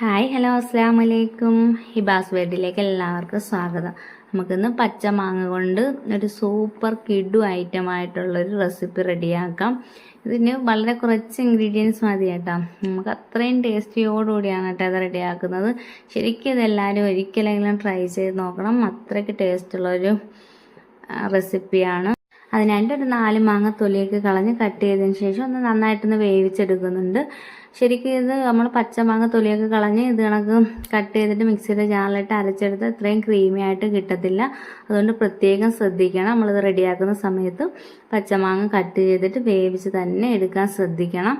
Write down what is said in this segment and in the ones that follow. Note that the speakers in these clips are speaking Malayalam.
ഹായ് ഹലോ അസ്സാം വലൈക്കും ഹിബാസ് വേർഡിലേക്ക് എല്ലാവർക്കും സ്വാഗതം. നമുക്കിന്ന് പച്ച മാങ്ങ കൊണ്ട് ഒരു സൂപ്പർ കിഡു ഐറ്റം ആയിട്ടുള്ളൊരു റെസിപ്പി റെഡിയാക്കാം. ഇതിന് വളരെ കുറച്ച് ഇൻഗ്രീഡിയൻസ് മതി കേട്ടോ. നമുക്ക് അത്രയും ടേസ്റ്റിയോടുകൂടിയാണ് കേട്ടോ ഇത് റെഡിയാക്കുന്നത്. ശരിക്കും ഇതെല്ലാവരും ഒരിക്കലെങ്കിലും ട്രൈ ചെയ്ത് നോക്കണം. അത്രയ്ക്ക് ടേസ്റ്റുള്ളൊരു റെസിപ്പിയാണ് അതിനായിട്ട് ഒരു നാല് മാങ്ങ തൊലിയൊക്കെ കളഞ്ഞ് കട്ട് ചെയ്തതിന് ശേഷം ഒന്ന് നന്നായിട്ടൊന്ന് വേവിച്ചെടുക്കുന്നുണ്ട്. ശരിക്കും ഇത് നമ്മൾ പച്ചമാങ്ങ തൊലിയൊക്കെ കളഞ്ഞ് ഇത് കണക്ക് കട്ട് ചെയ്തിട്ട് മിക്സിയുടെ ജാറിലിട്ട് അരച്ചെടുത്ത് ഇത്രയും ക്രീമി ആയിട്ട് കിട്ടത്തില്ല. അതുകൊണ്ട് പ്രത്യേകം ശ്രദ്ധിക്കണം. നമ്മളിത് റെഡിയാക്കുന്ന സമയത്ത് പച്ചമാങ്ങ കട്ട് ചെയ്തിട്ട് വേവിച്ച് തന്നെ എടുക്കാൻ ശ്രദ്ധിക്കണം.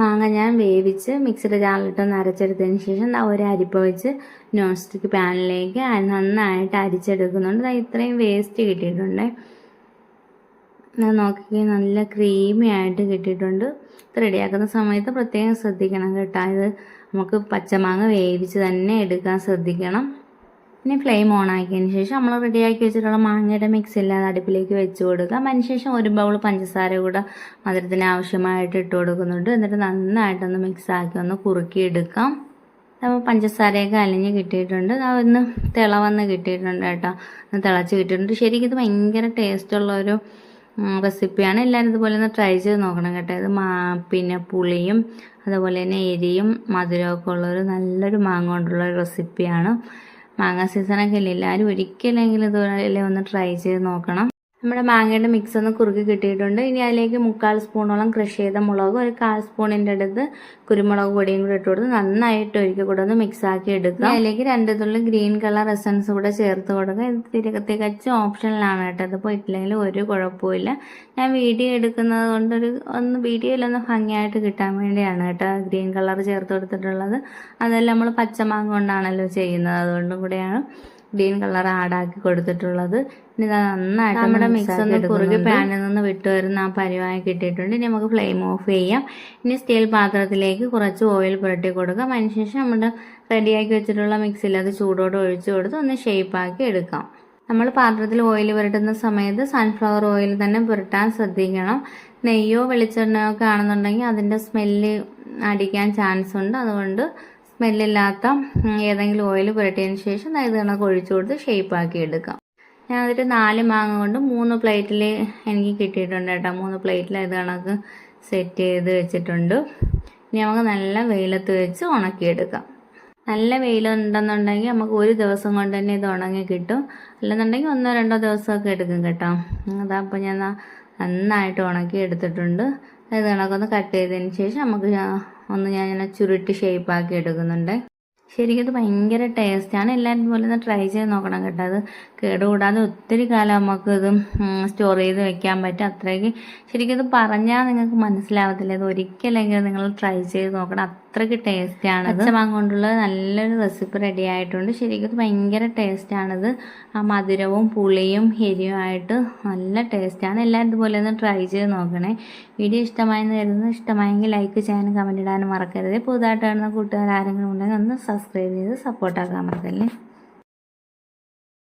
മാങ്ങ ഞാൻ വേവിച്ച് മിക്സിയുടെ ജാറിലിട്ടൊന്ന് അരച്ചെടുത്തതിന് ശേഷം ഒരു അരിപ്പ വെച്ച് നോൺ സ്റ്റിക്ക് പാനിലേക്ക് നന്നായിട്ട് അരിച്ചെടുക്കുന്നുണ്ട്. ഇത്രയും വേസ്റ്റ് കിട്ടിയിട്ടുണ്ട്. നോക്കി നല്ല ക്രീമി ആയിട്ട് കിട്ടിയിട്ടുണ്ട്. ഇത് റെഡിയാക്കുന്ന സമയത്ത് പ്രത്യേകം ശ്രദ്ധിക്കണം കേട്ടോ. ഇത് നമുക്ക് പച്ചമാങ്ങ വേവിച്ച് തന്നെ എടുക്കാൻ ശ്രദ്ധിക്കണം. ഇനി ഫ്ലെയിം ഓൺ ആക്കിയതിന് ശേഷം നമ്മൾ റെഡിയാക്കി വെച്ചിട്ടുള്ള മാങ്ങയുടെ മിക്സ് ഇല്ലാതെ അടുപ്പിലേക്ക് വെച്ച് കൊടുക്കാം. അതിനുശേഷം ഒരു ബൗൾ പഞ്ചസാര കൂടെ മധുരത്തിന് ആവശ്യമായിട്ട് ഇട്ട് കൊടുക്കുന്നുണ്ട്. എന്നിട്ട് നന്നായിട്ടൊന്ന് മിക്സ് ആക്കി ഒന്ന് കുറുക്കിയെടുക്കാം. അപ്പോൾ പഞ്ചസാരയൊക്കെ അലിഞ്ഞ് കിട്ടിയിട്ടുണ്ട്. ഒന്ന് തിളവന്ന് കിട്ടിയിട്ടുണ്ട് കേട്ടോ. തിളച്ച് കിട്ടിയിട്ടുണ്ട്. ശരിക്കും ഇത് ഭയങ്കര ടേസ്റ്റുള്ളൊരു റെസിപ്പിയാണ്. എല്ലാവരും ഇതുപോലെ ഒന്ന് ട്രൈ ചെയ്ത് നോക്കണം കേട്ടോ. ഇത് മാ പിന്നെ പുളിയും അതുപോലെ തന്നെ എരിയും മധുരമൊക്കെ ഉള്ളൊരു നല്ലൊരു മാങ്ങ കൊണ്ടുള്ള റെസിപ്പിയാണ് മാങ്ങ സീസണൊക്കെ ഇല്ല എല്ലാവരും ഒരിക്കലെങ്കിലും ഇതുപോലെ ഒന്ന് ട്രൈ ചെയ്ത് നോക്കണം. നമ്മുടെ മാങ്ങയുടെ മിക്സ് ഒന്ന് കുറുക്കി കിട്ടിയിട്ടുണ്ട്. ഇനി അതിലേക്ക് മുക്കാൽ സ്പൂണോളം ക്രഷ് ചെയ്ത മുളക് ഒരു കാൽ സ്പൂണിന്റെ അടുത്ത് കുരുമുളക് പൊടിയും കൂടി ഇട്ട് കൊടുത്ത് നന്നായിട്ട് ഒരിക്കൽ കൂടെ ഒന്ന് മിക്സ് ആക്കി എടുക്കുക. അതിലേക്ക് രണ്ട് തുള്ളി ഗ്രീൻ കളർ എസൻസ് കൂടെ ചേർത്ത് കൊടുക്കുക. ഇത് തികച്ചും ഓപ്ഷനിലാണ് കേട്ടോ. അത് പോയിട്ടില്ലെങ്കിൽ ഒരു കുഴപ്പമില്ല ഞാൻ വീഡിയോ എടുക്കുന്നത് കൊണ്ട് ഒരു ഒന്ന് വീഡിയോയിലൊന്ന് ഭംഗിയായിട്ട് കിട്ടാൻ വേണ്ടിയാണ് കേട്ടോ ഗ്രീൻ കളർ ചേർത്ത് കൊടുത്തിട്ടുള്ളത്. അതെല്ലാം നമ്മൾ പച്ചമാങ്ങ കൊണ്ടാണല്ലോ ചെയ്യുന്നത്. അതുകൊണ്ടും കൂടെയാണ്. ഗ്രീൻ കളർ ആക്കി കൊടുത്തിട്ടുള്ളത്. ഇനി നന്നായിട്ട് നമ്മുടെ മിക്സ് ഒന്ന് കുറുകി പാനിൽ നിന്ന് വിട്ടു വരുന്ന ആ പരിവായി കിട്ടിയിട്ടുണ്ട്. ഇനി നമുക്ക് ഫ്ലെയിം ഓഫ് ചെയ്യാം. ഇനി സ്റ്റീൽ പാത്രത്തിലേക്ക് കുറച്ച് ഓയിൽ പുരട്ടി കൊടുക്കാം. അതിനുശേഷം നമ്മുടെ റെഡിയാക്കി വെച്ചിട്ടുള്ള മിക്സിൽ അത് ചൂടോടെ ഒഴിച്ചു കൊടുത്ത് ഒന്ന് ഷേപ്പാക്കി എടുക്കാം. നമ്മൾ പാത്രത്തിൽ ഓയിൽ പുരട്ടുന്ന സമയത്ത് സൺഫ്ലവർ ഓയിൽ തന്നെ പുരട്ടാൻ ശ്രദ്ധിക്കണം. നെയ്യോ വെളിച്ചെണ്ണയോ ഒക്കെ ആണെന്നുണ്ടെങ്കിൽ അതിന്റെ സ്മെല്ല് അടിക്കാൻ ചാൻസ് ഉണ്ട്. അതുകൊണ്ട് സ്മെല്ലില്ലാത്ത ഏതെങ്കിലും ഓയിൽ പുരട്ടിയതിന് ശേഷം ഇത് കണക്ക് ഒഴിച്ചു കൊടുത്ത് ഷേപ്പാക്കി എടുക്കാം. ഞാൻ അതിൽ നാല് മാങ്ങ കൊണ്ട് മൂന്ന് പ്ലേറ്റിൽ എനിക്ക് കിട്ടിയിട്ടുണ്ട് കേട്ടോ. മൂന്ന് പ്ലേറ്റിൽ ഇത് കണക്ക് സെറ്റ് ചെയ്ത് വെച്ചിട്ടുണ്ട്. ഇനി നമുക്ക് നല്ല വെയിലത്ത് വെച്ച് ഉണക്കിയെടുക്കാം. നല്ല വെയിലുണ്ടെന്നുണ്ടെങ്കിൽ നമുക്ക് ഒരു ദിവസം കൊണ്ട് തന്നെ ഇത് ഉണങ്ങി കിട്ടും. അല്ലെന്നുണ്ടെങ്കിൽ ഒന്നോ രണ്ടോ ദിവസമൊക്കെ എടുക്കും കേട്ടോ. അതപ്പോൾ ഞാൻ നന്നായിട്ട് ഉണക്കി എടുത്തിട്ടുണ്ട്. അത് കണക്കൊന്ന് കട്ട് ചെയ്തതിന് ശേഷം നമുക്ക് ഒന്ന് ഞാൻ ഇങ്ങനെ ചുരുട്ടി ഷേപ്പാക്കി എടുക്കുന്നുണ്ട്. ശരിക്കും ഇത് ഭയങ്കര ടേസ്റ്റാണ് എല്ലാവരും പോലെ ഒന്ന് ട്രൈ ചെയ്ത് നോക്കണം കേട്ടോ. അത് കേടുകൂടാതെ ഒത്തിരി കാലം നമുക്ക് ഇത് സ്റ്റോർ ചെയ്ത് വെക്കാൻ പറ്റും. അത്രയ്ക്ക് ശരിക്കും ഇത് പറഞ്ഞാൽ നിങ്ങൾക്ക് മനസ്സിലാവത്തില്ല. ഇത് ഒരിക്കലെങ്കിലും നിങ്ങൾ ട്രൈ ചെയ്ത് നോക്കണം. അത്രയ്ക്ക് ടേസ്റ്റാണ് അച്ഛമാൻ കൊണ്ടുള്ള നല്ലൊരു റെസിപ്പി റെഡി ആയിട്ടുണ്ട്. ശരിക്കും ഭയങ്കര ടേസ്റ്റാണിത് ആ മധുരവും പുളിയും എരിയുമായിട്ട് നല്ല ടേസ്റ്റാണ് എല്ലാവരും ഇതുപോലെ ഒന്ന് ട്രൈ ചെയ്ത് നോക്കണേ. വീഡിയോ ഇഷ്ടമായെന്ന് കരുതുന്നത് ഇഷ്ടമായെങ്കിൽ ലൈക്ക് ചെയ്യാനും കമന്റ് ഇടാനും മറക്കരുത്. പുതുതായിട്ട് കാണുന്ന കൂട്ടുകാർ ആരെങ്കിലും ഉണ്ടെങ്കിൽ ഒന്ന് സബ്സ്ക്രൈബ് ചെയ്ത് സപ്പോർട്ടാക്കാൻ മറക്കല്ലേ?